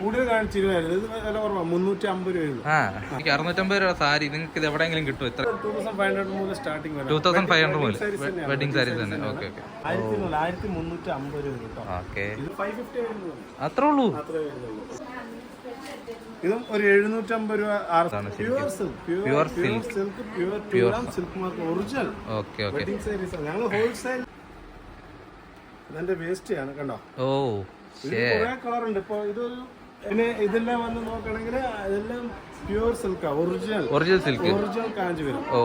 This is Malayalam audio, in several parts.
കൂടുതൽ കാണിച്ചിരുന്നായിരുന്നു ഇത് വില കുറവാണ് മുന്നൂറ്റി അമ്പത് രൂപയുള്ളൂ ആ എനിക്ക് അറുന്നൂറ്റമ്പത് രൂപ സാരി നിങ്ങൾക്ക് ഇത് എവിടെയെങ്കിലും കിട്ടും ഇത്ര ടൂ തൗസൻഡ് ഫൈവ് ഹൺഡ്രഡ് മുതൽ സ്റ്റാർട്ടിംഗ് വരും. ടൂ തൗസൻഡ് ഫൈവ് ഹൺഡ്രഡ് മുതൽ. വെഡിങ് സാരീസ് തന്നെ. ഓക്കെ ഓക്കെ ആയിരത്തി മുതൽ ആയിരത്തി മുന്നൂറ്റി അമ്പത് രൂപ കേട്ടോ. ഓക്കെ ഇത് ഫൈവ് ഫിഫ്റ്റി വരുന്നുള്ളൂ അത്രേ ഉള്ളൂ? അത്രേ വരുന്നുള്ളൂ ഇതും ഒരു എഴുന്നൂറ്റമ്പത് രൂപ pure silk pure silk pure pure silk mark original okay okay wedding saris ഞങ്ങൾ ഹോൾസെയിൽ ഇതെന്റെ വേസ്റ്റ് ആണ് കണ്ടോ? ഓ കുറെ കളർ ഉണ്ട് ഇപ്പൊ ഇതൊരു പിന്നെ ഇതെല്ലാം വന്ന് നോക്കണെങ്കിൽ ഇതെല്ലാം pure സിൽക്കാ original original silk original Kanchi വരും. ഓ.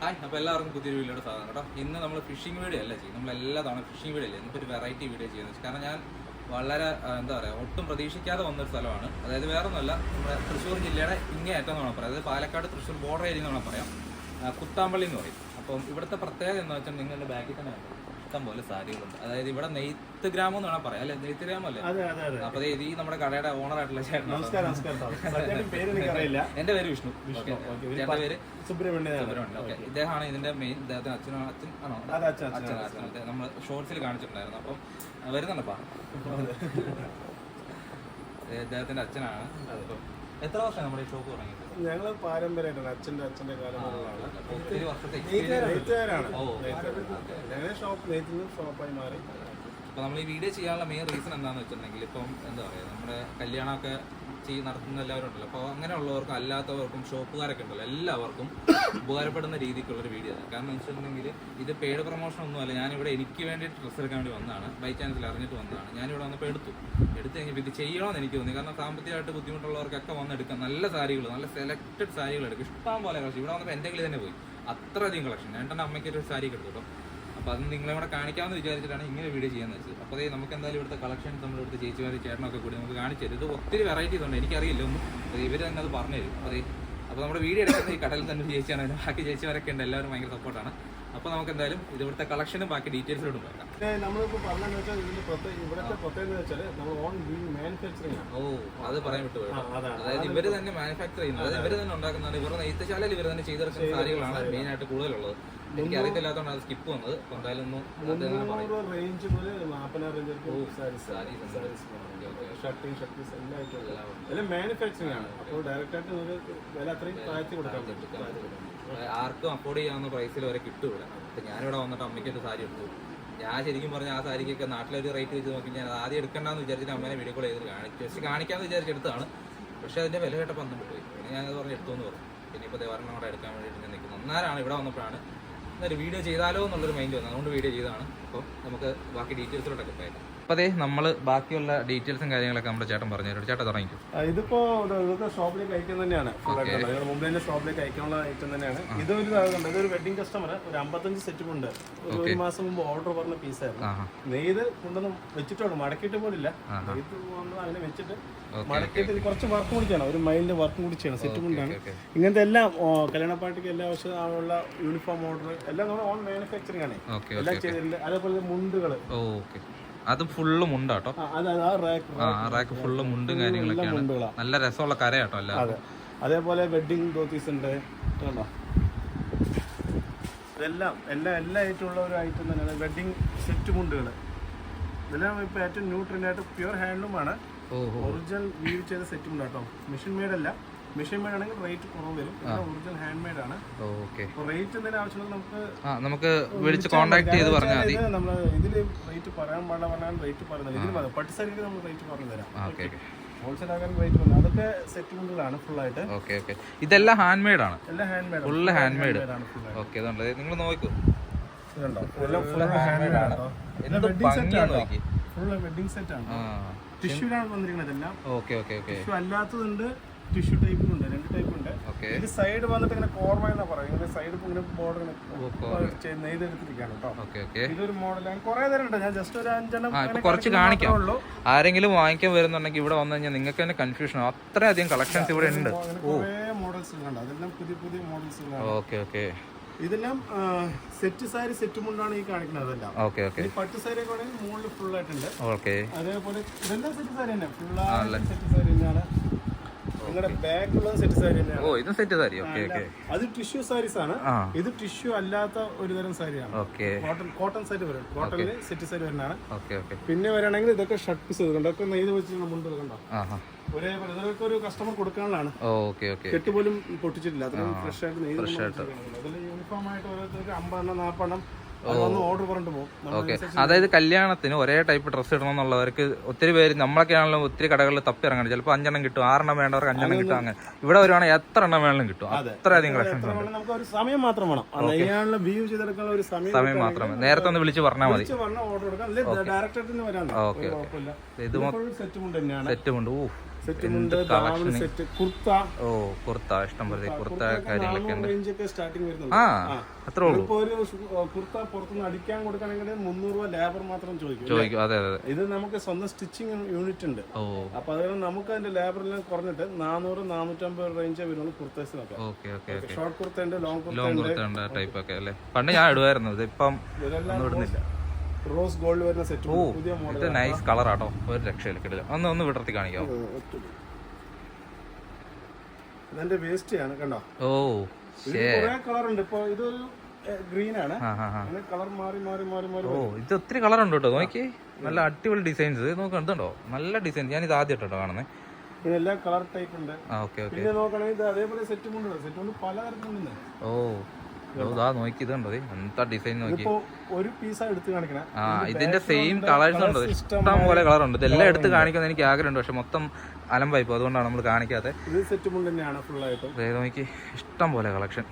ഹായ് അപ്പോൾ എല്ലാവർക്കും പുതിയൊരു വീഡിയോയുടെ സാധനം കേട്ടോ. ഇന്ന് നമ്മൾ ഫിഷിംഗ് വീഡിയോ അല്ല ചെയ്യും നമ്മൾ എല്ലാ തവണ ഫിഷിംഗ് വീഡിയോ അല്ലേ ഇന്നിപ്പോൾ ഒരു വെറൈറ്റി വീഡിയോ ചെയ്യുന്നത് കാരണം ഞാൻ വളരെ എന്താ പറയുക ഒട്ടും പ്രതീക്ഷിക്കാതെ വന്നൊരു സ്ഥലമാണ്. അതായത് വേറെ ഒന്നുമല്ല നമ്മുടെ തൃശ്ശൂർ ജില്ലയുടെ ഇങ്ങേയറ്റം എന്ന് വേണം പറയാം അതായത് പാലക്കാട് തൃശ്ശൂർ ബോർഡർ ഏരിയ എന്ന് വേണം പറയാം. കുത്താമ്പള്ളി എന്ന് പറയും. അപ്പം ഇവിടുത്തെ പ്രത്യേകത എന്ന് വെച്ചാൽ നിങ്ങളുടെ ബാക്കിൽ തന്നെ. ഇഷ്ടം പോലെ സാരികളുണ്ട്. അതായത് ഇവിടെ നെയ്ത്ത് ഗ്രാമം എന്ന് വേണം പറയാം അല്ലെ? നെയ്ത്ത് ഗ്രാമം അല്ലേ? അപ്പൊ ഈ നമ്മുടെ കടയുടെ ഓണർ ആയിട്ടുള്ള ചേട്ടൻ എന്റെ പേര് വിഷ്ണു. വിഷ്ണു ചേട്ടന്റെ പേര് സുബ്രഹ്മണ്യ സുബ്രഹ്മണ്യ ഓക്കെ ഇദ്ദേഹമാണ് ഇതിന്റെ മെയിൻ ഇദ്ദേഹത്തിന് അച്ഛനും അച്ഛൻ ആണോ? അച്ഛൻ നമ്മൾ ഷോർട്സിൽ കാണിച്ചിട്ടുണ്ടായിരുന്നു. അപ്പം വരുന്നുണ്ടപ്പാ ഇദ്ദേഹത്തിന്റെ അച്ഛനാണ്. അപ്പം എത്ര വർഷം നമ്മുടെ ഈ ഷോപ്പ് തുടങ്ങിയത് ഞങ്ങൾ പാരമ്പര്യമായിട്ടാണ് അച്ഛന്റെ അച്ഛന്റെ കാലം മുതലാണ് അപ്പൊ ഒത്തിരി വർഷത്തെ നെയ്ത്തുകാരാണ്. ഞങ്ങളുടെ ഷോപ്പ് നെയ്ത്തിൽ നിന്ന് ഷോപ്പായി മാറി. അപ്പൊ നമ്മൾ ഈ വീഡിയോ ചെയ്യാനുള്ള മെയിൻ റീസൺ എന്താണെന്ന് വെച്ചിട്ടുണ്ടെങ്കിൽ ഇപ്പം എന്താ പറയുക നമ്മുടെ കല്യാണമൊക്കെ ചെയ്ത് നടത്തുന്ന എല്ലാവരും ഉണ്ടല്ലോ അപ്പോൾ അങ്ങനെയുള്ളവർക്കും അല്ലാത്തവർക്കും ഷോപ്പുകാരൊക്കെ ഉണ്ടല്ലോ. എല്ലാവർക്കും ഉപകാരപ്പെടുന്ന രീതിക്കുള്ള ഒരു വീഡിയോ ആണ് കാരണം വെച്ചിട്ടുണ്ടെങ്കിൽ ഇത് പെയ്ഡ് പ്രൊമോഷൻ ഒന്നുമല്ല ഞാനിവിടെ എനിക്ക് വേണ്ടി ഡ്രസ്സ് എടുക്കാൻ വേണ്ടി വന്നതാണ്. ബൈ ചാൻസിൽ അറിഞ്ഞിട്ട് വന്നതാണ്. ഞാനിവിടെ വന്നപ്പോൾ എടുത്തു. എടുത്ത് കഴിഞ്ഞപ്പോൾ ഇത് ചെയ്യണമെന്ന് എനിക്ക് തോന്നി. കാരണം സാമ്പത്തികമായിട്ട് ബുദ്ധിമുട്ടുള്ളവർക്കൊക്കെ വന്നെടുക്കാം നല്ല സാരികൾ നല്ല സെലക്റ്റഡ് സാരികൾ എടുക്കും. ഇഷ്ടം പോലെ കളക്ഷൻ. ഇവിടെ വന്നപ്പോൾ എന്റെ കളി തന്നെ പോയി. അത്രയധികം കളക്ഷൻ. ഞാൻ എന്റെ അമ്മയ്ക്കൊരു സാരി എടുത്തു കേട്ടോ. അപ്പോൾ അത് നിങ്ങളെ കൂടെ കാണിക്കാമെന്ന് വിചാരിച്ചിട്ടാണ് ഇങ്ങനെ വീഡിയോ ചെയ്യാന്ന് വെച്ചത്. അപ്പോൾ അതേ നമുക്ക് എന്തായാലും ഇവിടുത്തെ കളക്ഷൻ നമ്മൾ ഇവിടുത്തെ ചേച്ചിമാരും ചേട്ടനൊക്കെ കൂടി നമുക്ക് കാണിച്ചു തരും. ഇത് ഒത്തിരി വെറൈറ്റീസ് ഉണ്ട്. എനിക്കറിയില്ല ഒന്നും. അപ്പോൾ ഇവർ തന്നെ അത് പറഞ്ഞു തരും. അപ്പോൾ അപ്പോൾ നമ്മുടെ വീഡിയോ എടുക്കുന്നത് ഈ കടലിൽ തന്നെ ചേച്ചിയാണ്. ബാക്കി ചേച്ചിമാരൊക്കെ ഉണ്ട്. എല്ലാവരും ഭയങ്കര സപ്പോർട്ടാണ് അപ്പോൾ നമുക്ക് എന്തായാലും ഇത് ഇവിടുത്തെ കളക്ഷനും ബാക്കി ഡീറ്റെയിൽസിലോട്ട് പോകാം നമ്മളിപ്പോൾ പറഞ്ഞതെന്ന് വെച്ചാൽ ഇതിന്റെ ഇവിടുത്തെ പ്രത്യേകത വെച്ചാൽ നമ്മൾ ഓൺ മാനുഫാക്ചറിങ് ആണ്. ഓ അത് പറയാൻ വിട്ടു അതായത് ഇവർ തന്നെ മാനുഫാക്ചർ ചെയ്യുന്നത്. അതായത് ഇവർ തന്നെ ഉണ്ടാക്കുന്നതാണ് ഇവരുടെ നെയ്ത്തശാലയിൽ ഇവർ തന്നെ ചെയ്തെടുക്കുന്ന കാര്യങ്ങളാണ് മെയിൻ ആയിട്ട് കൂടുതലുള്ളത്. എനിക്ക് അറിയത്തില്ലാത്തതാണ് അത് സ്കിപ്പ് വന്നത്. അപ്പോൾ എന്തായാലും ഒന്ന് അത് തന്നെ പറയും. മുന്നൂറ് റേഞ്ച് മുതൽ നാൽപ്പതിനായിരം റേഞ്ച് സാരീസ് സാരീസ് ഷർട്ടിങ് ഷർട്ടീസ് എല്ലാം ആയിട്ടുള്ള എല്ലാം മാനുഫാക്ചറിങ് ആണ്. അപ്പോൾ ഡയറക്റ്റ് ആയിട്ട് നിങ്ങൾക്ക് വില അത്രയും താഴ്ത്തി കൊടുക്കാൻ പറ്റും. ആർക്കും അഫോർഡ് ചെയ്യാവുന്ന പ്രൈസിൽ വരെ കിട്ടും ഇവിടെ. അപ്പം ഞാനിവിടെ വന്നിട്ട് അമ്മയ്ക്ക് ഒരു സാരി എടുത്തു. ഞാൻ ശരിക്കും പറഞ്ഞ ആ സാരിക്കൊക്കെ നാട്ടിലൊരു റേറ്റ് വെച്ച് നോക്കി ഞാൻ ആദ്യം എടുക്കണ്ടെന്ന് വിചാരിച്ചിട്ട് അമ്മേനെ വീഡിയോ കോൾ ചെയ്ത് കാണിച്ചു. ജസ്റ്റ് കാണിക്കാമെന്ന് വിചാരിച്ചെടുത്താണ് പക്ഷേ അതിന്റെ വില കേട്ടപ്പോൾ പന്ത്രണ്ട് പോയി. പിന്നെ ഞാനത് പറഞ്ഞു എടുത്തു എന്ന് പറഞ്ഞു. പിന്നെ ഇപ്പോൾ ദേവരണം കൂടെ എടുക്കാൻ വേണ്ടിയിട്ട് ഞാൻ നിൽക്കുന്നു. അന്നേരമാണ് ഇവിടെ വന്നപ്പോഴാണ് എന്നൊരു വീഡിയോ ചെയ്താലോ എന്നുള്ളൊരു മൈൻഡ് വന്നു. അതുകൊണ്ട് വീഡിയോ ചെയ്തതാണ്. അപ്പോൾ നമുക്ക് ബാക്കി ഡീറ്റെയിൽസിലോട്ടൊക്കെ പോയേക്കാം. അപ്പോൾ അതെ നമ്മൾ ബാക്കിയുള്ള ഡീറ്റെയിൽസും കാര്യങ്ങളൊക്കെ നമ്മുടെ ചേട്ടൻ പറഞ്ഞു തരും ചേട്ടൻ തുടങ്ങിക്കും ഇതിപ്പോ ഷോപ്പിലേക്ക് അയക്കാൻ തന്നെയാണ് തന്നെ ഷോപ്പിലേക്ക് അയക്കാനുള്ള ഐറ്റം തന്നെയാണ്. ഇതൊരു ഇതൊരു വെഡിങ് കസ്റ്റമർ ഒരു അമ്പത്തഞ്ച് സെറ്റ് ഉണ്ട്. ഒരു ഒരു മാസം മുമ്പ് ഓർഡർ പറഞ്ഞ പീസായിരുന്നു നെയ്ത് കൊണ്ടൊന്നും വെച്ചിട്ടുള്ളൂ മടക്കിയിട്ട് പോലില്ല. നെയ്ത് വന്ന് അങ്ങനെ വെച്ചിട്ട് മടക്കിയിട്ട് കുറച്ച് വർക്ക് കൂടി ചെയ്യണം. ഒരു മൈൻഡ് വർക്ക് കൂടി ചെയ്യണം. സെറ്റ് കൊണ്ടാണ്. ഇങ്ങനത്തെ എല്ലാം കല്യാണ പാർട്ടിക്ക് എല്ലാ ആവശ്യമുള്ള യൂണിഫോം ഓർഡർ എല്ലാം നമ്മൾ ഓൺ മാനുഫാക്ചറിങ് ആണ്. എല്ലാം ചെയ്തിട്ടുണ്ട്. അതേപോലെ മുണ്ടുകൾ ഓക്കെ അത് ഫുള്ള് മുണ്ടാട്ടോ ആ റാക്ക് ഫുള്ള് മുണ്ടും കാര്യങ്ങളൊക്കെയാണ്. നല്ല രസമുള്ള കരയാട്ടോ അല്ല അതേപോലെ വെഡിങ് ധോത്തീസ് ഉണ്ട്. കണ്ടോ? ഇതെല്ലാം എല്ലാ എല്ലാ ഐറ്റമുള്ള ഒരു ഐറ്റം തന്നെയാണ്. വെഡിങ് സെറ്റ് മുണ്ടുകൾ ഇതെല്ലാം ഇപ്പോൾ ഏറ്റവും ന്യൂ ട്രെൻഡായിട്ട് പ്യുവർ ഹാൻഡ്ലൂം ആണ്. ഓഹോ ഒറിജിനൽ വീവ് ചെയ്ത സെറ്റ് ഉണ്ട് കേട്ടോ. മെഷീൻ മെയ്ഡ് അല്ല. മെഷീൻ മെയ്ഡ് ആണെങ്കിൽ റേറ്റ് കുറവ് വരും. ഒറിജിനൽ ഹാൻഡ് മെയ്ഡ് ആണ്. ഓക്കെ. റേറ്റ് എന്തെങ്കിലും ആവശ്യമുണ്ടെങ്കിൽ നമുക്ക് നമുക്ക് വിളിച്ച് കോൺടാക്ട് ചെയ്ത് പറഞ്ഞാൽ മതി. നമ്മൾ ഇതിൽ റേറ്റ് പറയാൻ പാടില്ല പറഞ്ഞാൽ റേറ്റ് പറയുന്നത്. ഇതിൽ മതി പട്ടുസാരിക്ക് നമ്മൾ റേറ്റ് പറഞ്ഞു തരാം. ഓക്കെ ഇതെല്ലാം ഹാൻഡ് മെയ്ഡ് ആണ്. എല്ലാം hand made full hand made ആണ് ഫുൾ ഓക്കെ ഇതുണ്ട്? നിങ്ങൾ നോക്കൂ. ഇതുണ്ടോ? എല്ലാം ഫുൾ ഹാൻഡ് മെയ്ഡ് ആണ്. എന്ത് വെഡിങ് സെറ്റ് ഭംഗിയാന്ന് നോക്കി ഫുൾ വെഡിങ് സെറ്റ് ആണ്. ആ. ടിഷ്യൂലാണ് വന്നിരിക്കുന്നത് എല്ലാം. Okay okay okay. ടിഷ്യൂ അല്ലാത്തതുണ്ട് ടിഷ്യൂ ടൈപ്പും ഉണ്ട് രണ്ട് ടൈപ്പ് ഉണ്ട്. ഇത് സൈഡ് വന്നിട്ട് ഇങ്ങനെ കോർമ എന്നാ പറയും. ഇങ്ങനെ സൈഡ് ഇങ്ങനെ ബോർഡർ ഇങ്ങനെ നെയ്തെടുത്തിരിക്കുകയാണ് കേട്ടോ. Okay okay. ഇതൊരു മോഡലാണ് കുറെ തരം ഉണ്ട്. ഞാൻ ജസ്റ്റ് ഒരു അഞ്ചെണ്ണം കുറച്ച് കാണിക്കാം. ആരെങ്കിലും വാങ്ങിക്കാൻ വരുന്നുണ്ടെങ്കിൽ ഇവിടെ വന്നു കഴിഞ്ഞാൽ നിങ്ങൾക്ക് തന്നെ കൺഫ്യൂഷൻ അത്രയധികം കളക്ഷൻസ് ഇവിടെ ഉണ്ട്. ഓ കുറേ മോഡൽസ് ഉണ്ട് അതെല്ലാം പുതിയ പുതിയ മോഡൽസ് ഓക്കെ ഓക്കെ. ഇതെല്ലാം സെറ്റ് സാരി സെറ്റ് മുണ്ടാണ് ഈ കാണിക്കുന്നത് അതെല്ലാം. Okay okay. പട്ട് സാരി ഒക്കെ ആണെങ്കിൽ മുകളിൽ ഫുൾ ആയിട്ടുണ്ട്. ഓക്കെ. അതേപോലെ ഇതെല്ലാം സെറ്റ് സാരി തന്നെ. ഫുൾ സെറ്റ് സാരി തന്നെയാണ്. നിങ്ങളുടെ ബാക്കിലുള്ള സെറ്റ് സാരി തന്നെയാണ്. ഓ ഇതും സെറ്റ് സാരി. Okay okay. അത് ടിഷ്യൂ സാരീസ് ആണ്. ഇത് ടിഷ്യൂ അല്ലാത്ത ഒരു തരം സാരിയാണ്. ഓക്കെ. കോട്ടൺ കോട്ടൺ സാരി വരും. കോട്ടണിൽ സെറ്റ് സാരി വരുന്നതാണ്. Okay okay. പിന്നെ വരാണെങ്കിൽ ഇതൊക്കെ ഷർട്ട് പീസ് ഇതൊക്കെ നെയ്ത് വെച്ചിട്ടുള്ള മുണ്ട് ഒരേ ഇതൊക്കെ ഒരു കസ്റ്റമർ കൊടുക്കാനുള്ളതാണ്. Okay okay. കെട്ട് പോലും പൊട്ടിച്ചിട്ടില്ല. അത്രയും ഫ്രഷ് ആയിട്ട് നെയ്ത് ഇതിൽ യൂണിഫോം ആയിട്ട് ഓരോരുത്തർക്ക് അമ്പതെണ്ണം നാൽപ്പെണ്ണം ഓർഡർ പറഞ്ഞിട്ട് പോകും. ഓക്കെ. അതായത് കല്യാണത്തിന് ഒരേ ടൈപ്പ് ഡ്രസ്സ് ഇടണം എന്നുള്ളവർക്ക് ഒത്തിരി പേര് നമ്മളൊക്കെ ആണെങ്കിലും ഒത്തിരി കടകളിൽ തപ്പി ഇറങ്ങണം. ചിലപ്പോൾ അഞ്ചെണ്ണം കിട്ടും ആറെണ്ണം വേണ്ടവർക്ക് അഞ്ചെണ്ണം കിട്ടും അങ്ങനെ. ഇവിടെ വരുവാണെങ്കിൽ എത്ര എണ്ണം വേണമെങ്കിലും കിട്ടും. അത്രയധികം അധികം കളക്ഷൻ നമുക്ക് ഒരു സമയം മാത്രം വേണം. വ്യൂ ചെയ്തെടുക്കാനുള്ള ഒരു സമയം സമയം മാത്രമേ നേരത്തെ ഒന്ന് വിളിച്ച് പറഞ്ഞാൽ മതി. Order okay. ഇത് സെറ്റ് മുണ്ട് തന്നെയാണ്. സെറ്റ് ഉണ്ട്. ഓ സെറ്റ് കുർത്ത. ഓ കുർത്ത. കുർത്ത കാര്യങ്ങളൊക്കെ ഉണ്ട്. വരുന്നുണ്ട്. ആ അത്രേ ഉള്ളൂ. ഒരു കുർത്ത പുറത്തുനിന്ന് അടിക്കാൻ കൊടുക്കണമെങ്കിൽ മുന്നൂറ് രൂപ ലേബർ മാത്രം ചോദിക്കും ചോദിക്കും. അതെ അതെ ഇത് നമുക്ക് സ്വന്തം സ്റ്റിച്ചിങ് യൂണിറ്റ് ഉണ്ട്. ഓ. അപ്പൊ അതുകൊണ്ട് നമുക്ക് അതിന്റെ ലേബറെല്ലാം കുറഞ്ഞിട്ട് നാനൂറ് നാനൂറ്റമ്പത് റേഞ്ചേ വരുള്ളൂ കുർത്തേസിനൊക്കെ okay okay okay. Short kurta ഉണ്ട് ലോങ് കുർത്ത ഉണ്ട്. ടൈപ്പ് ഒക്കെ അല്ലേ? പണ്ട് ഞാൻ ഇടുമായിരുന്നു ഇതിപ്പം ഇടുന്നില്ല. റോസ് ഗോൾഡ് വരുന്ന സെറ്റ് പുതിയ മോഡൽ ഇത് നൈസ് ആട്ടോ. ഒരു രക്ഷയില്ല കിട്ടില്ല ഒന്ന് ഒന്ന് വിടർത്തി കാണിക്കാം ഇതെന്റെ വേസ്റ്റ് ആണ് കണ്ടോ? ഓ കളർ ഉണ്ട്. ഇപ്പൊ ഇതൊരു ഗ്രീൻ ആണ്. കളർ മാറി മാറി മാറി മാറി ഓ ഇത് ഒത്തിരി കളർ ഉണ്ട് കേട്ടോ. നോക്കി നല്ല അടിപൊളി ഡിസൈൻസ് നോക്ക് കണ്ടുണ്ടോ നല്ല ഡിസൈൻ ഞാൻ ഇത് ആദ്യം കേട്ടോ കാണുന്നത് ഇതെല്ലാം കളർ ടൈപ്പ് ഉണ്ട്. Okay okay okay. പിന്നെ നോക്കണമെങ്കിൽ ഇത് അതേപോലെ സെറ്റ് ഉണ്ട്. സെറ്റ് ഉണ്ട് പല തരത്തിലുണ്ട് ഓ. ഓ, നോക്കി ഇതുണ്ടോ ദേ, എന്താ ഡിസൈൻ നോക്കി? ഒരു പീസാ എടുത്ത് കാണിക്കണേ. ആ ഇതിന്റെ സെയിം കളേഴ്സ് ഉണ്ട് ഇഷ്ടം പോലെ കളർ ഉണ്ട്. ഇതെല്ലാം എടുത്ത് കാണിക്കുന്ന എനിക്ക് ആഗ്രഹമുണ്ട് പക്ഷെ മൊത്തം അലമ്പായി പോകും അതുകൊണ്ടാണ് നമ്മൾ കാണിക്കാത്തത് നോക്കി. ഇഷ്ടം പോലെ കളക്ഷൻ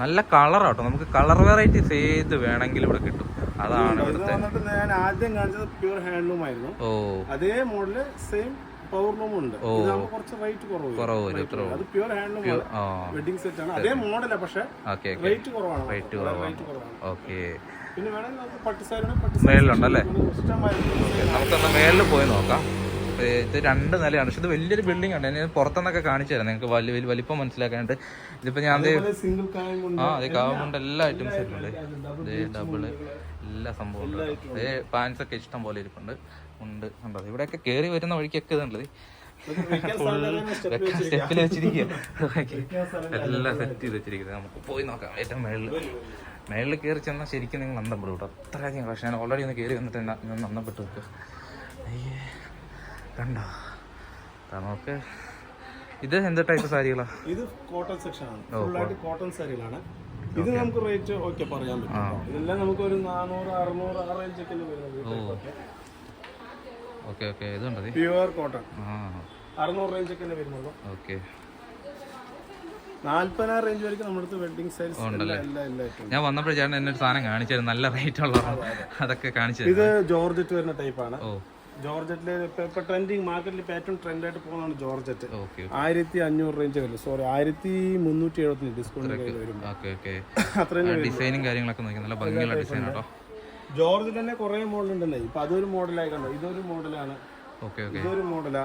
നല്ല കളറാട്ടോ നമുക്ക് കളർ വെറൈറ്റീസ് ഏത് വേണമെങ്കിലും ഇവിടെ കിട്ടും. അതാണ് ഇവിടുത്തെ ഞാൻ ആദ്യം കാണിച്ചത് പ്യൂർ ഹാൻഡ്ലൂം ആയിരുന്നു. ഓ. അതേ മോഡൽ സെയിം പവർലൂം ഉണ്ട് കുറച്ച് റേറ്റ് കുറവ് അത് പ്യൂർ ഹാൻഡ്ലൂം വെഡിങ് സെറ്റ് ആണ്. അതേ മോഡലാ പക്ഷേ റേറ്റ് കുറവാണ്. റേറ്റ് കുറവാണ്. ഓക്കെ പിന്നെ വേണമെങ്കിൽ മേളിലുണ്ടല്ലേ? നമുക്കൊന്ന് മേളിൽ പോയി നോക്കാം. ഇത് രണ്ട് നിലയാണ്. പക്ഷെ ഇത് വലിയൊരു ബിൽഡിംഗ് ആണ്. ഞാൻ പുറത്തുനിന്നൊക്കെ കാണിച്ചു തരാം നിങ്ങൾക്ക് വലിയ വലിയ വലിപ്പം മനസ്സിലാക്കാനായിട്ട്. ഇതിപ്പോ ഞാൻ ആ അതെ കാവുമുണ്ട് എല്ലാ ഐറ്റംസും ഉണ്ട്. ഡബിൾ എല്ലാ സംഭവം ഉണ്ട്. പാൻസ് ഒക്കെ ഇഷ്ടം പോലെ ഇരിപ്പുണ്ട്. ഉണ്ട് ഉണ്ടോ ഇവിടെയൊക്കെ കയറി വരുന്ന വഴിക്കൊക്കെ ഇതുണ്ട്. സ്റ്റെപ്പിൽ വെച്ചിരിക്കുക എല്ലാം സെറ്റ് ചെയ്ത് വെച്ചിരിക്കുന്നത്. നമുക്ക് പോയി നോക്കാം. ഏറ്റവും മേളിൽ മേളിൽ കയറി ചെന്നാൽ ശരിക്കും നിങ്ങൾ അന്തപ്പെടും കേട്ടോ. അത്രയധികം പക്ഷേ ഞാൻ ഓൾറെഡി ഒന്ന് കയറി വന്നിട്ട് ഞാൻ അന്തപ്പെട്ട് നിൽക്കുക അയ്യേ. കണ്ടോ? നമുക്ക് ഇത് എന്ത് ടൈപ്പ് സാരികളാ? ഇത് കോട്ടൺ സെക്ഷൻ ആണ്. കോട്ടൺ സാരികളാണ്. ഇത് നമുക്ക് റേറ്റ് ഓക്കെ പറയാൻ പറ്റും. ഇതെല്ലാം നമുക്ക് ഒരു നാനൂറ് അറുന്നൂറ് ആ റേഞ്ച് ഒക്കെ വരുന്നത്. Okay okay. ഇതുണ്ട് പ്യുവർ കോട്ടൺ. അറുന്നൂറ് റേഞ്ച് ഒക്കെ വരുന്നുള്ളൂ? ഓക്കെ. നാല്പതിനായിരം റേഞ്ച് വരെയും നമ്മുടെ അടുത്ത് വെഡിങ് സൈസ് ഞാൻ വന്നപ്പോൾ ചേട്ടൻ എന്നെ ഒരു സാധനം കാണിച്ചായിരുന്നു നല്ല റേറ്റ് ഉള്ള അതൊക്കെ കാണിച്ചു ഇത് ജോർജറ്റ് വരുന്ന ടൈപ്പാണ് ജോർജറ്റിലെ ഇപ്പൊ ട്രെൻഡിങ് മാർക്കറ്റിൽ പാറ്റേൺ ഏറ്റവും ട്രെൻഡ് ആയിട്ട് പോകുന്നതാണ് ജോർജറ്റ്. ആയിരത്തി അഞ്ഞൂറ് റേഞ്ച് വരും. സോറി ആയിരത്തി മുന്നൂറ്റി എഴുപത്തി ഡിസ്കൗണ്ട് വരും ഓക്കെ ഓക്കെ. അത്രയും ഡിസൈനും കാര്യങ്ങളൊക്കെ നോക്കി നല്ല ഭംഗിയുള്ള ഡിസൈൻ കേട്ടോ ജോർജ് തന്നെ കുറെ മോഡൽ ഉണ്ടല്ലേ ഇപ്പൊ അതൊരു മോഡലായി കണ്ടോ? ഇതൊരു മോഡലാണ് ഇതൊരു മോഡലാ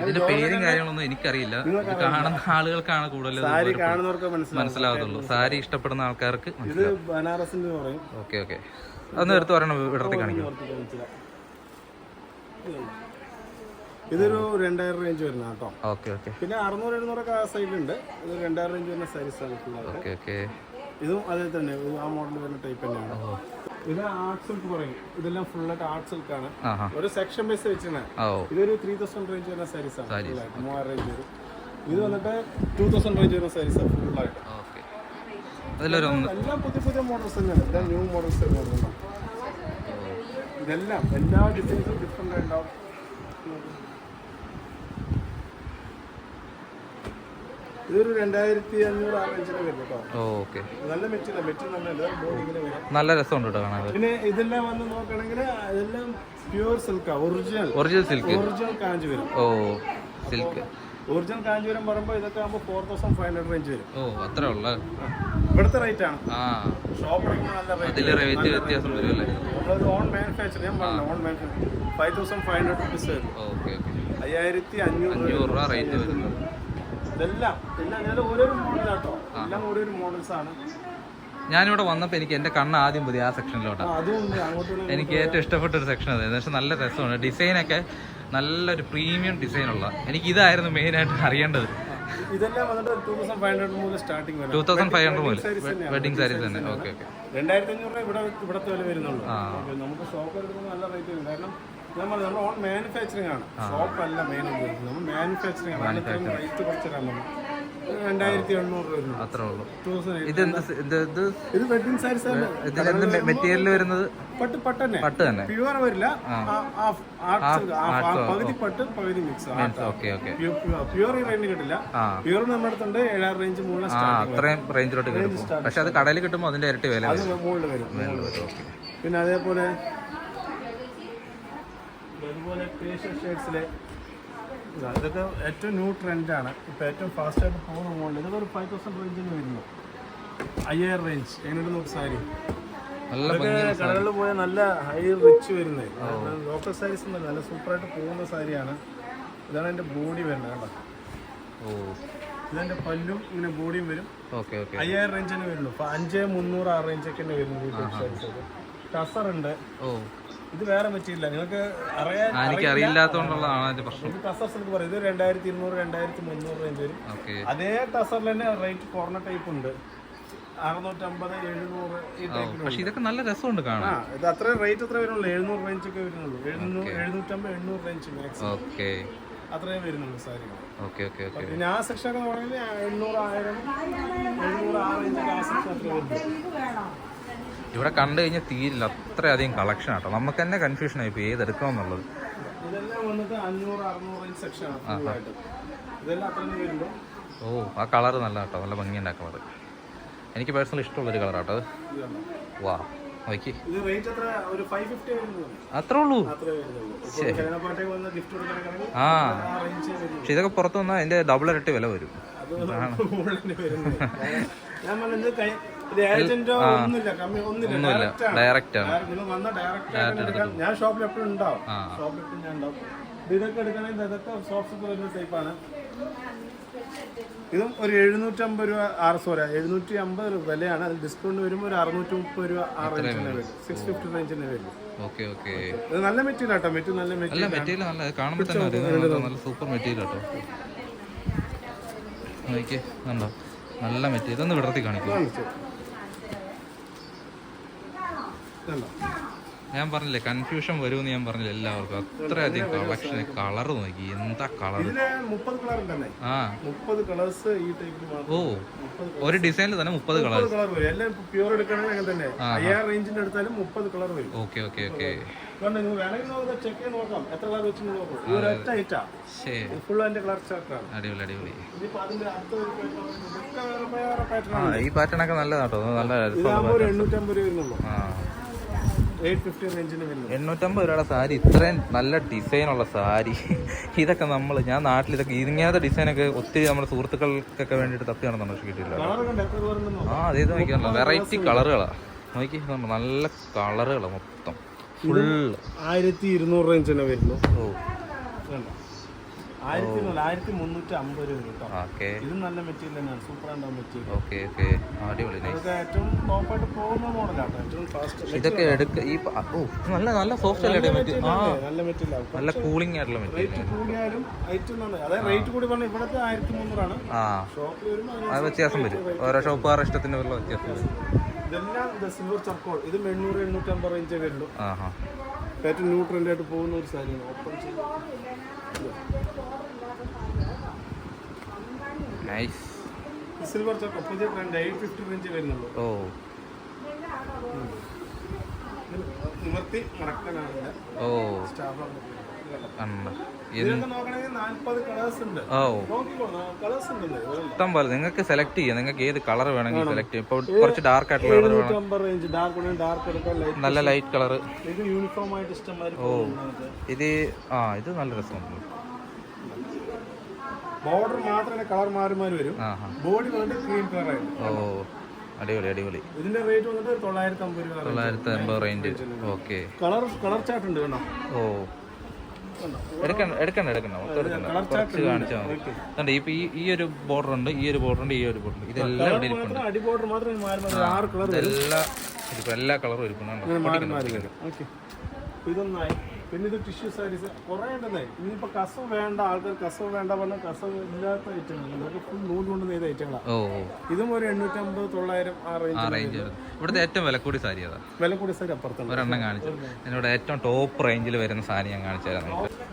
ഇതിന്റെ പേരും കാര്യങ്ങളൊന്നും എനിക്കറിയില്ല. ഇത് കാണുന്ന ആളുകൾക്കാണ് കൂടുതൽ സാരി കാണുന്നവർക്ക് മനസ്സിലാവും സാരി ഇഷ്ടപ്പെടുന്ന ആൾക്കാർക്ക് ഇത് ബനാറസിന്റെ പറയും ഓക്കെ ഓക്കെ. അതൊന്ന് എടുത്ത് പറയണം ഇടത്തേക്ക് കാണിക്കാം. ഇതൊരു രണ്ടായിരം റേഞ്ച് വരുന്ന കേട്ടോ ഓക്കെ ഓക്കെ. പിന്നെ അറുന്നൂറ് എഴുന്നൂറൊക്കെ ആ സൈഡിലുണ്ട് ഇത് രണ്ടായിരം റേഞ്ച് വരുന്ന സാരീസ് ആണ് ഓക്കെ ഓക്കെ. ഇതും അതേ തന്നെ. ആ മോഡൽ വരുന്ന ടൈപ്പ് തന്നെയാണ്. ഇത് ആർട്ട് സിൽക്ക് പറയും. ഇതെല്ലാം ഫുൾ ആയിട്ട് ആർട്ട് സിൽക്ക് ആണ്. ഒരു സെക്ഷൻ ബേസ് വെച്ചാണ് ഇതൊരു ത്രീ തൗസൻഡ് റേഞ്ച് വരുന്ന സാരീസ് ആണ്. മൂവായിരം റേഞ്ച് വരും. ഇത് വന്നിട്ട് ടൂ തൗസൻഡ് റേഞ്ച് വരുന്ന സാരീസ് ആണ് full ആയിട്ട്. എല്ലാം പുതിയ പുതിയ മോഡൽസ് തന്നെയാണ്. എല്ലാം ന്യൂ മോഡൽസ് തന്നെയാണ് ഇതെല്ലാം എല്ലാ ഡിസൈൻസും ഡിഫറെന്റ് ഉണ്ടാവും. ഇതൊരു രണ്ടായിരത്തി അഞ്ഞൂറ് ആ റേഞ്ചിൽ വരും കേട്ടോ ഓക്കെ. നല്ല മെറ്റീരിയൽ മെറ്റീരിയൽ നല്ല നല്ല രസമുണ്ട് കേട്ടോ കാണാൻ. പിന്നെ ഇതെല്ലാം വന്ന് നോക്കുകയാണെങ്കിൽ ഇതെല്ലാം pure സിൽക്കാ original original silk original Kanchi വരും. ഓ സിൽക്ക് ഒറിജിനൽ കാഞ്ചീപുരം പറയുമ്പോൾ ഇതൊക്കെ ആകുമ്പോൾ four thousand five hundred range വരും. ഓ അത്ര ഉള്ള. ഇവിടുത്തെ റേറ്റ് ആണ്. ആ. നല്ല റേറ്റ് റേറ്റ് വ്യത്യാസം വരും അല്ലേ? നമ്മളൊരു ഓൺ മാനുഫാക്ചർ ഞാൻ പറഞ്ഞു own manufacture five thousand five hundred rupees വരും. Okay okay. അയ്യായിരത്തി അഞ്ഞൂറ് അഞ്ഞൂറ് രൂപ റേറ്റ് വരുന്നത് ഇതെല്ലാം. എല്ലാം ഞാൻ ഓരോരോ മോഡലാട്ടോ എല്ലാം ഓരോരോ മോഡൽസ് ആണ്. ഞാനിവിടെ വന്നപ്പോൾ എനിക്ക് എന്റെ കണ്ണ് ആദ്യം പുതിയ ആ സെക്ഷനിലോട്ടാണ് എനിക്ക് ഏറ്റവും ഇഷ്ടപ്പെട്ട ഒരു സെക്ഷൻ അത്. പക്ഷെ നല്ല രസമാണ്. ഡിസൈനൊക്കെ നല്ലൊരു പ്രീമിയം ഡിസൈനുള്ള എനിക്ക് ഇതായിരുന്നു മെയിനായിട്ട് അറിയേണ്ടത്. ഇതെല്ലാം വന്നിട്ട് ടൂ തൗസൻഡ് ഫൈവ് ഹൺഡ്രഡ് മുതൽ സ്റ്റാർട്ടിംഗ് വരും. ടൂ തൗസൻഡ് ഫൈവ് ഹൺഡ്രഡ് മുതൽ. വെഡിങ് സാരീസ് തന്നെ. ഓക്കെ ഓക്കെ രണ്ടായിരത്തി അഞ്ഞൂറ് രൂപ ഇവിടെ ഇവിടത്തെ വില വരുന്നുള്ളൂ. നമുക്ക് ഷോപ്പ് എടുക്കുമ്പോൾ നല്ല റേറ്റ് വരും. കാരണം പറഞ്ഞു നമ്മൾ ഓൺ മാനുഫാക്ചറിങ് ആണ്. ഷോപ്പ് അല്ല മെയിൻ നമ്മൾ മാനുഫാക്ചറിങ് ആണ്. റേറ്റ് കുറച്ച് തരാൻ നമ്മൾ? രണ്ടായിരത്തി എണ്ണൂറ് രൂപ അത്രേ ഉള്ളൂ. ടൂ തൗസൻഡ് ഇത് എന്ത് സ- ഇത് ഇത് ഇത് വെഡിങ് സാരീസ് തന്നെ മെറ്റീരിയൽ വരുന്നത്? പട്ട് പട്ട് തന്നെ. പട്ട് തന്നെ. പ്യുവർ വരില്ല. പകുതി പട്ട് പകുതി മിക്സ് ഓക്കെ ഓക്കെ പ്യുവർ ഈ കിട്ടില്ല. ആ. പ്യുവർ നമ്മുടെ അടുത്തുണ്ട്. ഏഴാറ് റേഞ്ച് അത്രയും റേഞ്ചിലോട്ട് കിട്ടും. പക്ഷെ അത് കടയിൽ കിട്ടുമ്പോൾ അതിന്റെ ഇരട്ടി വില വരും. മുകളിൽ വരും ഓക്കെ പിന്നെ അതേപോലെ അതുപോലെ ഫേഷ്യൽ ഷെയ്ഡ്സിലെ ഇതൊക്കെ ഏറ്റവും ന്യൂ ട്രെൻഡാണ് ഇപ്പോൾ ഏറ്റവും ഫാസ്റ്റായിട്ട് പോകുന്ന മോഡൽ ഇതൊക്കെ ഒരു ഫൈവ് തൗസൻഡ് റേഞ്ചിൽ വരുന്നു. അയ്യായിരം റേഞ്ച് എങ്ങനെയുണ്ട് നോക്ക് സാരി? കടകളിൽ പോയാൽ നല്ല ഹൈ റിച്ച് വരുന്നത് ലോക്കൽ സാരീസ് എന്നല്ല നല്ല സൂപ്പറായിട്ട് പോകുന്ന സാരിയാണ്. ഇതാണ് എന്റെ ബോഡി വരുന്നത് കേട്ടോ ഓ. ഇതെന്റെ പല്ലും ഇങ്ങനെ ബോഡിയും വരും. Okay okay. അയ്യായിരം റേഞ്ച് തന്നെ വരുള്ളൂ അപ്പോൾ അഞ്ച് മുന്നൂറ് ആ റേഞ്ചൊക്കെ തന്നെ വരുന്നു ടസർ ഉണ്ട്. ഓ. ഇത് വേറെ മെറ്റീരിയൽ നിങ്ങൾക്ക് അറിയാൻ എനിക്ക് അറിയില്ലാത്തതുകൊണ്ടുള്ളതാണ് അതിന്റെ പ്രശ്നം. ഇത് ടസർ എന്ന് പറയും. ഇത് രണ്ടായിരത്തി ഇരുന്നൂറ് രണ്ടായിരത്തി മുന്നൂറ് റേഞ്ച് വരും. ഓക്കെ. അതേ ടസറിൽ തന്നെ റേറ്റ് കുറഞ്ഞ ടൈപ്പ് ഉണ്ട്. അറുന്നൂറ്റമ്പത് എഴുന്നൂറ് ഈ പക്ഷെ ഇതൊക്കെ നല്ല രസമുണ്ട് കാണാൻ. ആ ഇത് അത്ര റേറ്റ് അത്ര വരുന്നുള്ളൂ. എഴുന്നൂറ് റേഞ്ച് ഒക്കെ വരുന്നുള്ളൂ. എഴുന്നൂറ് എഴുന്നൂറ്റമ്പത് എണ്ണൂറ് റേഞ്ച് മാക്സിമം ഓക്കെ. അത്രയും വരുന്നുള്ളൂ സാരികൾ. Okay okay okay. പിന്നെ ആ സെക്ഷൻ ഒക്കെ എണ്ണൂറ് ആയിരം എഴുന്നൂറ് ആ റേഞ്ച് ആ സെക്ഷൻ അത്ര വരുന്നു ഇവിടെ കണ്ടു കഴിഞ്ഞാൽ തീരില്ല. അത്രയധികം കളക്ഷൻ ആട്ടോ. നമുക്ക് തന്നെ കൺഫ്യൂഷൻ ആയി ഇപ്പോൾ ഏതെടുക്കണം എന്നുള്ളത്. ഓ ആ കളർ നല്ല കേട്ടോ. നല്ല ഭംഗിയുണ്ട് ആ കളർ എനിക്ക് പേഴ്സണൽ ഇഷ്ടമുള്ളൊരു കളർ ആട്ടോ വാ നോക്കി. അത്രേ ഉള്ളൂ. ആ. പക്ഷെ ഇതൊക്കെ പുറത്തു വന്നാൽ അതിന്റെ ഡബിൾ ഇരട്ടി വില വരും. അതാണ്. ഞാൻ ഒന്നുമില്ല ഡയറക്റ്റ് ആണ്. ഞാൻ ഷോപ്പിൽ എപ്പോഴും ഉണ്ടാവും. ഷോപ്പിൽ എപ്പോഴും ഞാൻ ഉണ്ടാവും. ഇത് ഇതൊക്കെ എടുക്കണമെങ്കിൽ ഇതൊക്കെ സോഫ്റ്റ് വരുന്ന ടൈപ്പാണ് ഇതും ഒരു എഴുന്നൂറ്റമ്പത് രൂപ ആറ് സോറി എഴുന്നൂറ്റി അമ്പത് രൂപ വിലയാണ്. അതിൽ ഡിസ്കൗണ്ട് വരുമ്പോൾ ഒരു അറുന്നൂറ്റി മുപ്പത് രൂപ ആ റേഞ്ചിനെ വരും. സിക്സ് ഫിഫ്റ്റി റേഞ്ചിന്റെ വരും. Okay okay. ഇത് നല്ല മെറ്റീരിയൽ ആട്ടോ. മെറ്റീരിയൽ നല്ല മെറ്റീരിയൽ മെറ്റീരിയൽ നല്ല കാണുമ്പോൾ തന്നെ നല്ല സൂപ്പർ മെറ്റീരിയൽ ആട്ടോ. നോക്കിയേ കണ്ടോ? നല്ല മെറ്റീരിയൽ ഒന്ന് വിടർത്തി കാണിക്കും കണ്ടോ ഞാൻ പറഞ്ഞില്ലേ കൺഫ്യൂഷൻ വരുമെന്ന് ഞാൻ പറഞ്ഞില്ല എല്ലാവർക്കും. അത്രയധികം കളക്ഷൻ കളർ നോക്കി. എന്താ കളർ ആ. മുപ്പത് കളേഴ്സ് ഈ ടൈപ്പ് ഓ ഒരു ഡിസൈനിൽ തന്നെ മുപ്പത് കളർ എല്ലാം പ്യൂർ എടുക്കണമെങ്കിൽ അങ്ങനെ തന്നെ. അയ്യായിരം റേഞ്ചിന്റെ എടുത്താലും മുപ്പത് കളർ വരും. Okay okay okay. അടിപൊളി അടിപൊളി. ഈ പാറ്റേൺ ഒക്കെ നല്ലതാട്ടോ. നല്ല എണ്ണൂറ്റമ്പത് രൂപ ആ എയ്റ്റ് ഫിഫ്റ്റി റേഞ്ചിന് വരുന്നത് എണ്ണൂറ്റമ്പത് രൂപയുടെ സാരി ഇത്രയും നല്ല ഡിസൈനുള്ള സാരി. ഇതൊക്കെ നമ്മൾ ഞാൻ നാട്ടിൽ ഇതൊക്കെ ഇങ്ങനത്തെ ഡിസൈനൊക്കെ ഒത്തിരി നമ്മുടെ സുഹൃത്തുക്കൾക്കൊക്കെ വേണ്ടിയിട്ട് തപ്പി നടന്നു പക്ഷെ കിട്ടിയില്ല കളർ കണ്ട്? എത്ര ആ അതേ നോക്കിയാണല്ലോ. വെറൈറ്റി കളറുകളാ നോക്കി നല്ല കളറുകളാ മൊത്തം. ഫുള്ള് ആയിരത്തി ഇരുന്നൂറ് റേഞ്ച് തന്നെ വരുന്നു. ഓ? ആയിരത്തി ഇരുന്നൂറ് ആയിരത്തി മുന്നൂറ്റി അമ്പത് രൂപ വരും കേട്ടോ. ഓക്കെ. ഇതും നല്ല മെറ്റീരിയൽ തന്നെയാണ്. Super and material. Okay okay. അടിപൊളി nice. ഇതൊക്കെ ഏറ്റവും ടോപ്പായിട്ട് പോകുന്ന മോഡലാട്ടോ ഏറ്റവും ഫാസ്റ്റ് ഇതൊക്കെ എടുക്ക ഈ പ- ഓ ഇത് നല്ല നല്ല സോഫ്റ്റ് അല്ലേ? നല്ല മെറ്റീരിയൽ ആവും. നല്ല കൂളിംഗ് ആയിട്ടുള്ള മെറ്റീരിയൽ റേറ്റ് കൂടിയാലും ഏറ്റവും നല്ല അതായത് റേറ്റ് കൂടി പറഞ്ഞാൽ ഇവിടുത്തെ ആയിരത്തി മുന്നൂറാണ് ആ. ഷോപ്പിൽ വരുമ്പോൾ അത് വ്യത്യാസം വരും. ഓരോ ഷോപ്പുകാരുടെ ഇഷ്ടത്തിന് വല്ല വ്യത്യാസം വരും. ഇതെല്ലാം ഇത് സിൽവർ ചർക്കോൾ ഇത് എണ്ണൂറ് എണ്ണൂറ്റമ്പത് റേഞ്ചേ വരുള്ളൂ ഏറ്റവും ന്യൂട്രന്റ് ആയിട്ട് പോകുന്ന ഒരു സാരിയാണ്. ഓപ്പൺ സിൽവർ ചർക്കോൾ പുതിയ ട്രെൻഡ് എയ്റ്റ് ഫിഫ്റ്റി റേഞ്ച് വരുന്നുള്ളൂ. ഓ. നിവർത്തി മടക്കാനാണില്ല ഓ. സ്റ്റാഫ് ഉണ്ട് ഓ ഇഷ്ടം പോലെ. നിങ്ങൾക്ക് സെലക്ട് ചെയ്യാം. നിങ്ങൾക്ക് ഏത് കളർ വേണമെങ്കിൽ സെലക്ട് ചെയ്യാം. ഇപ്പൊ കുറച്ച് ഡാർക്ക് ആയിട്ടുള്ള കളർ വേണം. നല്ല ലൈറ്റ് കളർ ഇത് യൂണിഫോം ആയിട്ട് ഇഷ്ടംമാതിരി ഇത് ആ ഇത് നല്ല രസമുണ്ട്. ബോർഡർ മാത്രമേ കളർ മാറി മാറി വരും ബോഡി വന്നിട്ട് ക്രീം കളർ ഓ അടിപൊളി അടിപൊളി. ഇതിന്റെ റേറ്റ് വന്നിട്ട് തൊള്ളായിരത്തി അമ്പത് തൊള്ളായിരത്തി അമ്പത് range okay colour colour chart ഉണ്ട് കണ്ടോ ഓ. എടുക്കണ്ട എടുക്കണ്ട എടുക്കണ്ട. മൊത്തം എടുക്കണ്ട. കുറച്ച് കാണിച്ചാൽ മതി. ഇപ്പൊ ഈ ഈ ഒരു ബോർഡർ ഉണ്ട് ഈ ഒരു ബോർഡർ ഉണ്ട് ഈ ഒരു ബോർഡർ ഉണ്ട്. ഇതെല്ലാം ഇവിടെ ഇരിപ്പുണ്ട്. ഇതെല്ലാം ഇരിപ്പ് എല്ലാ കളറും ഇരിപ്പുണ്ട്. പിന്നെ ഇത് ടിഷ്യൂ സാരീസ് കുറേ ഉണ്ടെന്നേ. ഇനിയിപ്പോൾ കസവ് വേണ്ട ആൾക്കാർ കസവ് വേണ്ട പറഞ്ഞാൽ കസവ് ഇല്ലാത്ത ഐറ്റങ്ങൾ ഇതൊക്കെ ഫുൾ നൂൽ കൊണ്ട് നെയ്ത ഐറ്റങ്ങളാണ് ഇതും ഒരു എണ്ണൂറ്റമ്പത് തൊള്ളായിരം ആ റേഞ്ച് ഇവിടുത്തെ ഏറ്റവും വില കൂടി സാരി അതാ വില കൂടിയ സാരി അപ്പുറത്തുണ്ട് ഒരെണ്ണം കാണിച്ചു. എന്നോട് ഏറ്റവും ടോപ്പ് റേഞ്ചിൽ വരുന്ന സാരി ഞാൻ കാണിച്ചു തരാം.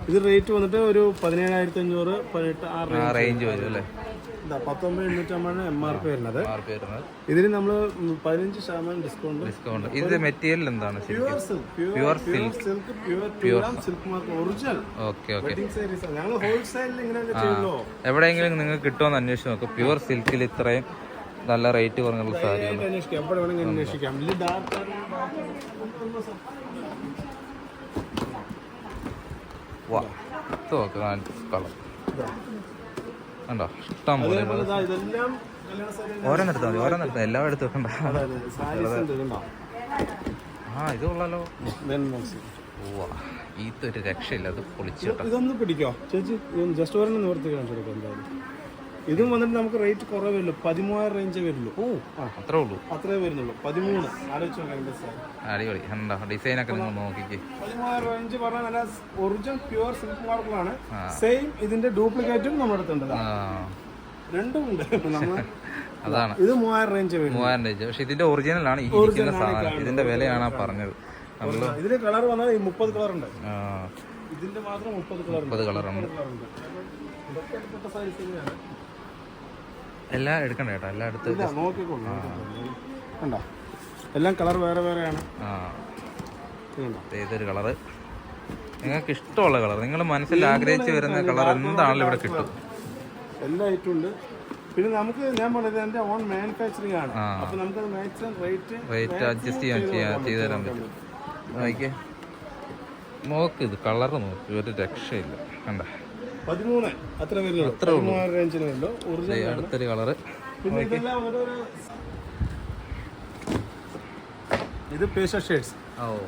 ഇത് റേറ്റ് വന്നിട്ട് ഒരു പതിനേഴായിരത്തി അഞ്ഞൂറ് പതിനെട്ട് ആ റേഞ്ച് വരും അല്ലേ? പത്തൊമ്പത് എണ്ണൂറ്റമ്പതാണ് എം ആർ പി വരുന്നത്. ആറ് വരുന്നത്. ഇതിന് നമ്മൾ പതിനഞ്ച് ശതമാനം ഡിസ്കൗണ്ട് ഡിസ്കൗണ്ട് ഇത് മെറ്റീരിയൽ എന്താണ് pure silk pure silk pure pure silk mark original okay okay ഞങ്ങൾ ഹോൾസെയിൽ ഇങ്ങനെയൊക്കെ എവിടെയെങ്കിലും നിങ്ങൾക്ക് കിട്ടുമെന്ന് അന്വേഷിച്ച് നോക്കും. പ്യുവർ സിൽക്കിൽ ഇത്രയും നല്ല റേറ്റ് കുറഞ്ഞുള്ള സാരി എവിടെ വേണമെങ്കിൽ അന്വേഷിക്കാം. വാ ഇത് നോക്ക് കളർ കണ്ടോ? ഇഷ്ടം പോലെ ഓരോന്നെടുത്താൽ മതി ഓരോന്നെടുത്താൽ എല്ലാം എടുത്ത് വെക്കണ്ട ആ ഇത് കൊള്ളാലോ ഈ ഇതൊരു രക്ഷയില്ല അത് പൊളിച്ചു ഇതൊന്ന് പിടിക്കോ. ചേച്ചി ജസ്റ്റ് ഒരെണ്ണം നിവർത്തി കാണിച്ചെടുക്കാം എന്തായാലും. ഇതും വന്നിട്ട് നമുക്ക് റേറ്റ് കുറവേ വരുള്ളൂ പതിമൂവായിരം റേഞ്ചേ വരുള്ളൂ. ഓ അത്രേ ഉള്ളൂ. അത്രേ വരുന്നുള്ളൂ. പതിമൂന്ന്. ആലോചിച്ച് അടിപൊളി. എന്താ ഡിസൈനൊക്കെ നിങ്ങൾ നോക്കിക്കേ. പതിമൂവായിരം റേഞ്ച് പറഞ്ഞാൽ നല്ല ഒറിജിനൽ പ്യുവർ സിൽക്ക് മാർബിളാണ് സെയിം ഇതിന്റെ ഡ്യൂപ്ലിക്കേറ്റും നമ്മുടെ അടുത്തുണ്ട് രണ്ടും ഉണ്ട്. അതാണ്. ഇത് മൂവായിരം റേഞ്ച് മൂവായിരം റേഞ്ച് പക്ഷെ ഇതിന്റെ ഒറിജിനൽ ആണ് ഈ ഇരിക്കുന്ന സാധനം. ഇതിന്റെ വിലയാണ് പറഞ്ഞത്. ഇതിന്റെ കളർ വന്നാൽ മുപ്പത് കളർ ഉണ്ട്. ഇതിന്റെ മാത്രം മുപ്പത് കളർ മുപ്പത് കളറുണ്ട് ഇതൊക്കെ സൈസ് തന്നെയാണ് എല്ലാം എടുക്കണ്ട കേട്ടോ എല്ലാം എടുത്ത് ഇല്ല നോക്കിക്കോളൂ കണ്ടോ? എല്ലാം കളർ വേറെ വേറെയാണ്. ആ. ദേ കളറ്. നിങ്ങൾക്ക് ഇഷ്ടമുള്ള കളർ നിങ്ങൾ മനസ്സിൽ ആഗ്രഹിച്ചു വരുന്ന കളർ? എന്താണല്ലോ ഇവിടെ കിട്ടും. എല്ലാ ഐറ്റം ഉണ്ട്. പിന്നെ നമുക്ക് ഞാൻ പറഞ്ഞത് എന്റെ ഓൺ മാനുഫാക്ചറിങ് ആണ്. അപ്പോൾ അപ്പൊ നമുക്ക് മാക്സിമം റേറ്റ് റേറ്റ് അഡ്ജസ്റ്റ് ചെയ്യാൻ ചെയ്യാൻ ചെയ്തു തരാൻ പറ്റും. നോക്കിയത് നോക്ക് ഇത് കളർ നോക്ക് ഒരു രക്ഷയില്ല. കണ്ട? പതിമൂന്ന്. അത്ര വരുന്നുള്ളൂ. പതിമൂവായിരം റേഞ്ചിന് വരുള്ളൂ ഒറിജിനൽ അടുത്തൊരു കളറ്. പിന്നെ ഇതെല്ലാം ഓരോരോ ഇത് ഷെയ്ഡ്സ്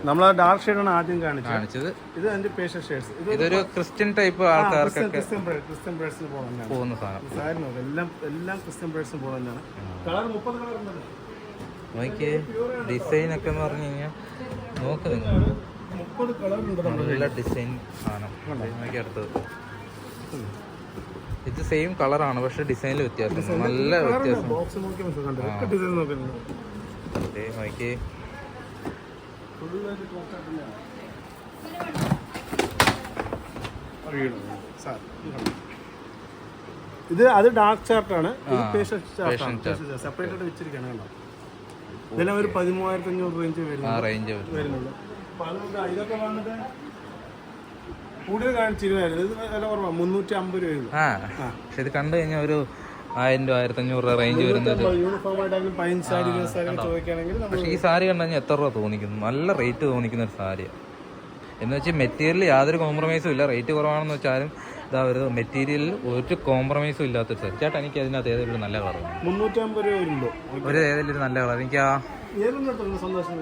നമ്മൾ ഡാർക്ക് ഷെയ്ഡാണ് ആദ്യം കാണിച്ചത്. കാണിച്ചത്. ഇത് അതിന്റെ പേശ ഷെയ്ഡ്സ് ഇതൊരു ക്രിസ്ത്യൻ ടൈപ്പ് ആൾക്കാർക്ക് ക്രിസ്ത്യൻ ക്രിസ്ത്യൻ ബ്രൈഡ്സിന് പോകുന്ന സാധനം. എല്ലാം എല്ലാം ക്രിസ്ത്യൻ ബ്രൈഡ്സിന് പോകുന്നതാണ്. കളർ മുപ്പത് കളർ നോക്കിയേ. ഡിസൈൻ ഒക്കെ എന്ന് പറഞ്ഞു കഴിഞ്ഞാൽ നോക്ക് നിങ്ങൾ. മുപ്പത് കളർ ഉണ്ട് നല്ല ഡിസൈൻ സാധനം. നോക്കി അടുത്തത്. ഇത് സെയിം കളറാണ് പക്ഷെ ഡിസൈനിൽ വ്യത്യാസം നല്ല വ്യത്യാസം നോക്കി ഇത് അത് ഡാർക്ക് ചാർട്ടാണ് സെപ്പറേറ്റ് ആയിട്ട് വെച്ചിരിക്കുകയാണ് കണ്ടോ? ഇതെല്ലാം ഒരു പതിമൂവായിരത്തി അഞ്ഞൂറ് റേഞ്ച് വരുന്നുള്ളൂ ഇതൊക്കെ വന്നിട്ട് കൂടുതൽ ഇത് വില കുറവാണ് മുന്നൂറ്റി അമ്പത് രൂപയുള്ളൂ. ആ. പക്ഷെ ഇത് കണ്ടു കഴിഞ്ഞാൽ ഒരു ആയിരം രൂപ ആയിരത്തി അഞ്ഞൂറ് രൂപ. റേഞ്ച് വരുന്നത് പക്ഷെ ഈ സാരി കണ്ടു കഴിഞ്ഞാൽ എത്ര രൂപ തോന്നിക്കുന്നു? നല്ല റേറ്റ് തോന്നിക്കുന്ന ഒരു സാരിയാണ് എന്ന് വെച്ചാൽ മെറ്റീരിയൽ യാതൊരു കോംപ്രമൈസും ഇല്ല. റേറ്റ് കുറവാണെന്ന് വെച്ചാലും ഇതാ ഒരു മെറ്റീരിയലിൽ ഒരു കോംപ്രമൈസും ഇല്ലാത്തൊരു സാരി. ചേട്ടാ എനിക്ക് അതിനകത്ത് ഏതെങ്കിലും നല്ല കളർ മുന്നൂറ്റമ്പത് രൂപ ഒരു ഏതെങ്കിലും ഒരു നല്ല കളർ എനിക്ക് ആ സന്തോഷം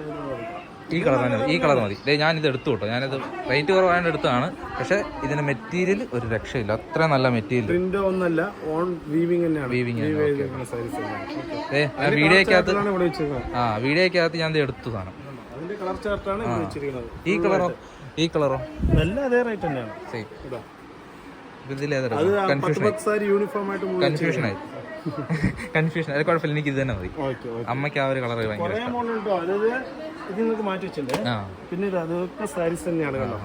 ഈ കളർ തന്നെ ഈ കളർ മതി. ദേ ഞാനിത് എടുത്തു കേട്ടോ. ഞാനിത് റേറ്റ് കുറവായത് എടുത്തതാണ്. പക്ഷെ ഇതിന്റെ മെറ്റീരിയൽ ഒരു രക്ഷയില്ല. അത്ര നല്ല മെറ്റീരിയൽ. പ്രിന്റ് ഒന്നല്ല ഓൺ വീവിംഗ് തന്നെയാണ്. വീവിംഗ് വീഡിയോക്കകത്ത് ആ വീഡിയോക്കകത്ത് ഞാൻ ഇത് എടുത്തു സാധനം. അതിന്റെ കളർ ചാർട്ടാണ് ഇവിടെ വെച്ചിരിക്കുന്നത്. ഈ കളറോ ഈ കളറോ നല്ല അതേ റേറ്റ് തന്നെയാണ്. കൺഫ്യൂഷൻ ആയി. കൺഫ്യൂഷൻ അത് കുഴപ്പമില്ല. എനിക്ക് ഇത് തന്നെ മതി. അമ്മയ്ക്ക് ആ ഒരു കളർ ഭയങ്കര കുറേ മോഡൽ ഉണ്ടോ അതായത് ഇത് നിങ്ങൾക്ക് മാറ്റി വെച്ചിട്ടുണ്ട് ആ. പിന്നെ ഇത് അതൊക്കെ സാരീസ് തന്നെയാണ് കണ്ടോ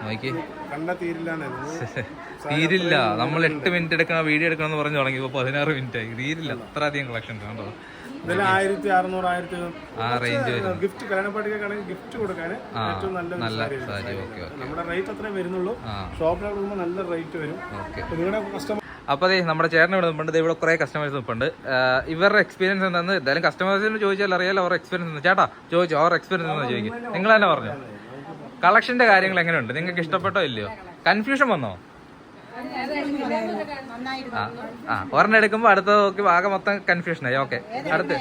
നോക്കി കണ്ട തീരില്ലാന്ന് തീരില്ല. നമ്മൾ എട്ട് മിനിറ്റ് എടുക്കണം വീഡിയോ എടുക്കണം എന്ന് പറഞ്ഞു തുടങ്ങി. ഇപ്പൊ പതിനാറ് മിനിറ്റ് ആയി. തീരില്ല. അത്ര അധികം കളക്ഷൻ കണ്ടോ ഇതിൽ ആയിരത്തി അറുന്നൂറ് ആയിരത്തി ആ റേഞ്ച് വരും. ഗിഫ്റ്റ് കല്യാണപ്പാട്ടിക്കാണെങ്കിൽ ഗിഫ്റ്റ് കൊടുക്കാൻ ഏറ്റവും നല്ല നല്ല സാരി ഓക്കെ ഓക്കെ നമ്മുടെ റേറ്റ് അത്രേ വരുന്നുള്ളൂ. ഷോപ്പിലൊക്കെ നല്ല റേറ്റ് വരും. നിങ്ങളുടെ കസ്റ്റമർ അപ്പോൾ അതെ നമ്മുടെ ചേട്ടൻ ഇവിടെ നിൽപ്പുണ്ട് ഇവിടെ കുറേ കസ്റ്റമേഴ്സ് നിൽപ്പുണ്ട് ഇവരുടെ എക്സ്പീരിയൻസ് എന്താണെന്ന് എന്തായാലും കസ്റ്റമേഴ്സിന് ചോദിച്ചാൽ അറിയാലോ അവരുടെ എക്സ്പീരിയൻസ് എന്താ. ചേട്ടാ ചോദിച്ചു അവരുടെ എക്സ്പീരിയൻസ് എന്താ ചോദിക്കും. നിങ്ങൾ തന്നെ പറഞ്ഞു. കളക്ഷന്റെ കാര്യങ്ങൾ എങ്ങനെയുണ്ട്? നിങ്ങൾക്ക് ഇഷ്ടപ്പെട്ടോ ഇല്ലയോ? കൺഫ്യൂഷൻ വന്നോ? ആ ഒരെണ്ണം എടുക്കുമ്പോൾ അടുത്ത നോക്കി ആകെ മൊത്തം കൺഫ്യൂഷൻ ആയി. ഓക്കെ അടുത്ത്.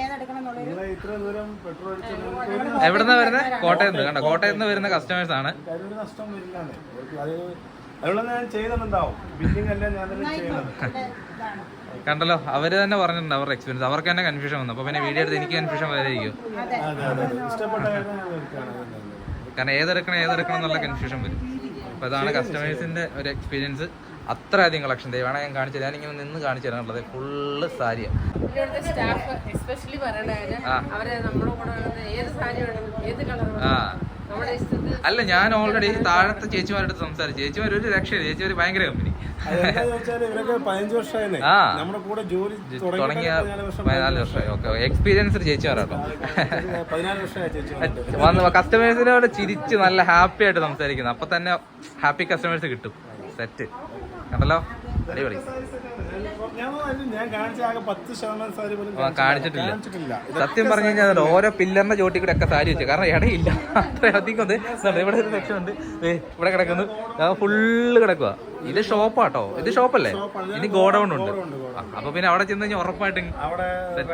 എവിടുന്ന വരുന്നത് കോട്ടയത്ത് കണ്ടോ കോട്ടയത്ത് വരുന്ന കസ്റ്റമേഴ്സ് ആണ്. അതുകൊണ്ട് ഞാൻ ചെയ്തിട്ടുണ്ടാവും ബില്ലിംഗ് എല്ലാം ഞാൻ തന്നെ ചെയ്യുന്നത്. കണ്ടല്ലോ അവർ തന്നെ പറഞ്ഞിട്ടുണ്ട് അവരുടെ എക്സ്പീരിയൻസ് അവർക്ക് തന്നെ കൺഫ്യൂഷൻ വന്നു. അപ്പൊ പിന്നെ വീഡിയോ എടുത്ത് എനിക്ക് കൺഫ്യൂഷൻ വരായിരിക്കും ഞാൻ കാരണം ഏതെടുക്കണം ഏതെടുക്കണം എന്നുള്ള കൺഫ്യൂഷൻ വരും. അപ്പൊ അതാണ് കസ്റ്റമേഴ്സിന്റെ ഒരു എക്സ്പീരിയൻസ് അത്ര അധികം കളക്ഷൻ ദൈവമാണ് ഞാൻ കാണിച്ചു തരാം. ഞാനിങ്ങനെ നിന്ന് കാണിച്ചു തരാനുള്ളത് ഫുള്ള് സാരിയാണ് സ്റ്റാഫ് എസ്പെഷ്യലി അവരെ നമ്മുടെ കൂടെ ഏത് സാരി ഏത് കളർ ആ. അല്ല ഞാൻ ഓൾറെഡി താഴത്തെ ചേച്ചിമാരുടെ അടുത്ത് സംസാരിച്ചു. ചേച്ചിമാർ ഒരു രക്ഷയില്ല. ചേച്ചിമാർ ഭയങ്കര കമ്പനി ആ. തുടങ്ങിയ പതിനാല് വർഷം പതിനാല് വർഷമായി. ഓക്കെ എക്സ്പീരിയൻസ്ഡ് ചേച്ചിമാരാട്ടോ. വന്ന് കസ്റ്റമേഴ്സിനോട് ചിരിച്ച് നല്ല ഹാപ്പി ആയിട്ട് സംസാരിക്കുന്നത് അപ്പൊ തന്നെ ഹാപ്പി കസ്റ്റമേഴ്സ് കിട്ടും. സെറ്റ് കണ്ടല്ലോ? കാണിച്ചിട്ടില്ല. സത്യം പറഞ്ഞു കഴിഞ്ഞാൽ ഓരോ പില്ലറിന്റെ ചോട്ടി കൂടെ ഒക്കെ സാരി വെച്ചു. കാരണം ഇടയില്ല. അത്രയധികം ഇതുണ്ട്, ഇവിടെ ഒരു ലക്ഷ്യമുണ്ട് ഇവിടെ കിടക്കുന്നു. ഫുള്ള് കിടക്കുക ഇത് ഷോപ്പാട്ടോ? ഇത് ഷോപ്പല്ലേ? ഇനി ഗോഡൗൺ ഉണ്ട്. അപ്പൊ പിന്നെ അവിടെ ചെന്ന് കഴിഞ്ഞാൽ ഉറപ്പായിട്ട്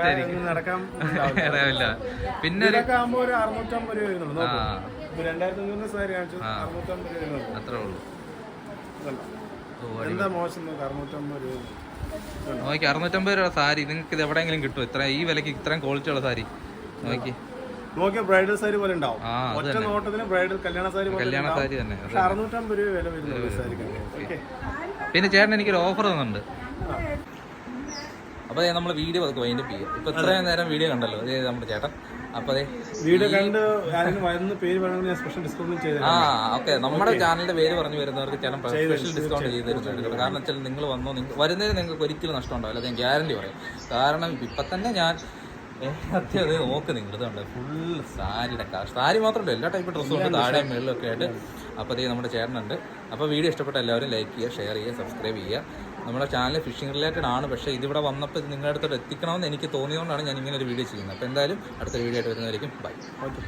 ആയിരിക്കും. ഒന്നും പിന്നെ അത്രേ ഉള്ളൂ. എന്താ മോശം നോക്ക് അറുന്നൂറ്റമ്പത് രൂപ നോക്കി അറുന്നൂറ്റമ്പത് രൂപ സാരി നിങ്ങൾക്ക് ഇത് എവിടെയെങ്കിലും കിട്ടും. ഇത്ര ഈ വിലക്ക് ഇത്രയും ക്വാളിറ്റി ഉള്ള സാരി. നോക്കി. ബ്രൈഡൽ സാരി പോലെ ഉണ്ടാവും. ഒറ്റ നോട്ടത്തിന് ബ്രൈഡൽ കല്യാണ സാരി കല്യാണ സാരി തന്നെ അറുന്നൂറ്റമ്പത് രൂപ വില പിന്നെ ചേട്ടൻ എനിക്കൊരു ഓഫർ തന്നുണ്ട് അപ്പൊ നമ്മൾ വീഡിയോ അതൊക്കെ വൈൻഡപ്പ് ചെയ്യാം ഇപ്പൊ ഇത്രയും നേരം വീഡിയോ കണ്ടല്ലോ. അതേ നമ്മുടെ ചേട്ടൻ. അപ്പൊ വീഡിയോ കണ്ട് ആരെങ്കിലും വരുന്ന പേര് ഞാൻ സ്പെഷ്യൽ ഡിസ്കൗണ്ട് ചെയ്ത് ആ ഓക്കെ. നമ്മുടെ ചാനലിന്റെ പേര് പറഞ്ഞു വരുന്നവർക്ക് ചേട്ടൻ സ്പെഷ്യൽ ഡിസ്കൗണ്ട് ചെയ്ത് തരുന്നുണ്ട് കാരണം വെച്ചാൽ നിങ്ങൾ വന്നോ നിങ്ങൾ വരുന്നതിന് നിങ്ങൾക്ക് ഒരിക്കലും നഷ്ടം ഉണ്ടാവില്ല അത് ഞാൻ ഗ്യാരണ്ടി പറയും. കാരണം ഇപ്പൊ തന്നെ ഞാൻ അത്യത് സത്യം അത് നോക്ക് നിങ്ങൾ ഇതുണ്ട്. ഫുൾ സാരിയുടെ കാശ് സാരി മാത്രമല്ല എല്ലാ ടൈപ്പ് ഡ്രസ്സും ഉണ്ട്. താഴെയും മേളിലും ഒക്കെ ആയിട്ട്. അപ്പോൾ അതേ നമ്മുടെ ചേട്ടനുണ്ട്. അപ്പോൾ വീഡിയോ ഇഷ്ടപ്പെട്ട എല്ലാവരും ലൈക്ക് ചെയ്യുക ഷെയർ ചെയ്യുക സബ്സ്ക്രൈബ് ചെയ്യുക. നമ്മുടെ ചാനൽ ഫിഷിംഗ് റിലേറ്റഡ് ആണ്. പക്ഷേ ഇതിവിടെ വന്നപ്പോൾ ഇത് നിങ്ങളുടെ അടുത്തോട്ട് എത്തിക്കണമെന്ന് എനിക്ക് തോന്നിയതുകൊണ്ടാണ് ഞാൻ ഇങ്ങനെ ഒരു വീഡിയോ ചെയ്യുന്നത്. അപ്പോൾ എന്തായാലും അടുത്ത വീഡിയോ ആയിട്ട് വരുന്നതായിരിക്കും. Bye okay